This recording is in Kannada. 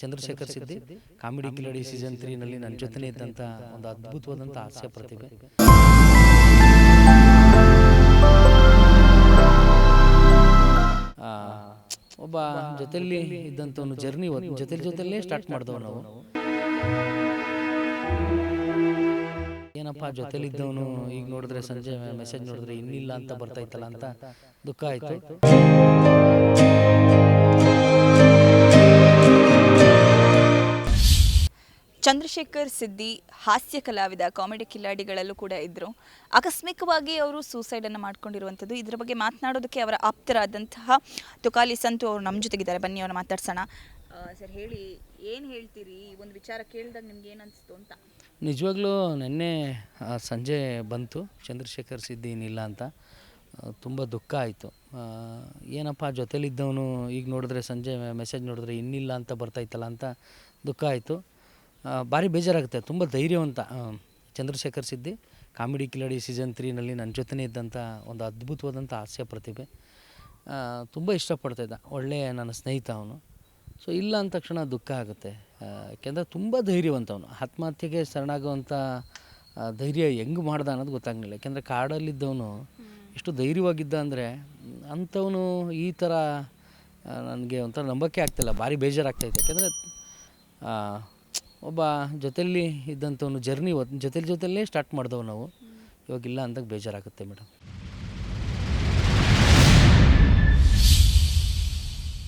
ಚಂದ್ರಶೇಖರ್ ಸಿದ್ದಿ ಕಾಮಿಡಿ ಕಿಲಾಡಿ ಸೀಸನ್ ತ್ರೀನಲ್ಲಿ ನನ್ನ ಜೊತೆನೇ ಇದ್ದಂಥ ಒಂದು ಅದ್ಭುತವಾದಂಥ ಹಾಸ್ಯ ಪ್ರತಿಭೆ ಒಬ್ಬ ಜೊತೆಲಿ ಒಂದು ಜರ್ನಿ ಜೊತೆ ಜೊತೆಲೇ ಸ್ಟಾರ್ಟ್ ಮಾಡಿದವು ನಾವು ಏನಪ್ಪ ಜೊತೆಲಿದ್ದವನು ಈಗ ನೋಡಿದ್ರೆ ಸಂಜೆ ಮೆಸೇಜ್ ನೋಡಿದ್ರೆ ಇನ್ನಿಲ್ಲ ಅಂತ ಬರ್ತಾಯ್ತಲ್ಲ ಅಂತ ದುಃಖ ಆಯಿತು. ಚಂದ್ರಶೇಖರ್ ಸಿದ್ದಿ ಹಾಸ್ಯ ಕಲಾವಿದ, ಕಾಮಿಡಿ ಕಿಲಾಡಿಗಳಲ್ಲೂ ಕೂಡ ಇದ್ದರು ಆಕಸ್ಮಿಕವಾಗಿ ಅವರು ಸೂಸೈಡನ್ನು ಮಾಡ್ಕೊಂಡಿರುವಂಥದ್ದು. ಇದರ ಬಗ್ಗೆ ಮಾತನಾಡೋದಕ್ಕೆ ಅವರ ಆಪ್ತರಾದಂತಹ ತುಕಾಲಿ ಸಂತು ಅವರು ನಮ್ಮ ಜೊತೆಗಿದ್ದಾರೆ. ಬನ್ನಿ, ಅವ್ರನ್ನ ಮಾತಾಡ್ಸೋಣ. ಸರ್ ಹೇಳಿ, ಏನು ಹೇಳ್ತೀರಿ? ಈ ಒಂದು ವಿಚಾರ ಕೇಳಿದಾಗ ನಿಮ್ಗೆ ಏನು ಅನಿಸ್ತು ಅಂತ? ನಿಜವಾಗ್ಲೂ ನಿನ್ನೆ ಸಂಜೆ ಬಂತು. ಚಂದ್ರಶೇಖರ್ ಸಿದ್ದಿ ಏನಿಲ್ಲ ಅಂತ. ತುಂಬ ದುಃಖ ಆಯಿತು. ಏನಪ್ಪ, ಜೊತೇಲಿದ್ದವನು ಈಗ ನೋಡಿದ್ರೆ ಸಂಜೆ ಮೆಸೇಜ್ ನೋಡಿದ್ರೆ ಇನ್ನಿಲ್ಲ ಅಂತ ಬರ್ತಾಯ್ತಲ್ಲ ಅಂತ ದುಃಖ ಆಯಿತು. ಭಾರಿ ಬೇಜಾರಾಗುತ್ತೆ. ತುಂಬ ಧೈರ್ಯವಂತ ಚಂದ್ರಶೇಖರ್ ಸಿದ್ದಿ ಕಾಮಿಡಿ ಕಿಲಾಡಿ ಸೀಸನ್ ತ್ರೀನಲ್ಲಿ ನನ್ನ ಜೊತೆನೇ ಇದ್ದಂಥ ಒಂದು ಅದ್ಭುತವಾದಂಥ ಹಾಸ್ಯ ಪ್ರತಿಭೆ. ತುಂಬ ಇಷ್ಟಪಡ್ತಾಯಿದ್ದ ಒಳ್ಳೆಯ ನನ್ನ ಸ್ನೇಹಿತ ಅವನು. ಸೊ ಇಲ್ಲ ಅಂದ ತಕ್ಷಣ ದುಃಖ ಆಗುತ್ತೆ. ಯಾಕೆಂದರೆ ತುಂಬ ಧೈರ್ಯವಂತವನು ಆತ್ಮಹತ್ಯೆಗೆ ಶರಣಾಗುವಂಥ ಧೈರ್ಯ ಹೆಂಗೆ ಮಾಡ್ದ ಅನ್ನೋದು ಗೊತ್ತಾಗಲಿಲ್ಲ. ಯಾಕೆಂದರೆ ಕಾಡಲ್ಲಿದ್ದವನು ಎಷ್ಟು ಧೈರ್ಯವಾಗಿದ್ದ ಅಂದರೆ ಅಂಥವನು ಈ ಥರ ನನಗೆ ಒಂಥರ ನಂಬಕ್ಕೆ ಆಗ್ತಿಲ್ಲ. ಭಾರಿ ಬೇಜಾರಾಗ್ತೈತೆ ಯಾಕೆಂದರೆ ಒಬ್ಬ ಜೊತೆಯಲ್ಲಿ ಇದ್ದಂಥವನು ಜರ್ನಿ ಜೊತೆ ಜೊತೆಲೇ ಸ್ಟಾರ್ಟ್ ಮಾಡಿದವು ನಾವು. ಇವಾಗಿಲ್ಲ ಅಂದಾಗ ಬೇಜಾರಾಗುತ್ತೆ ಮೇಡಮ್.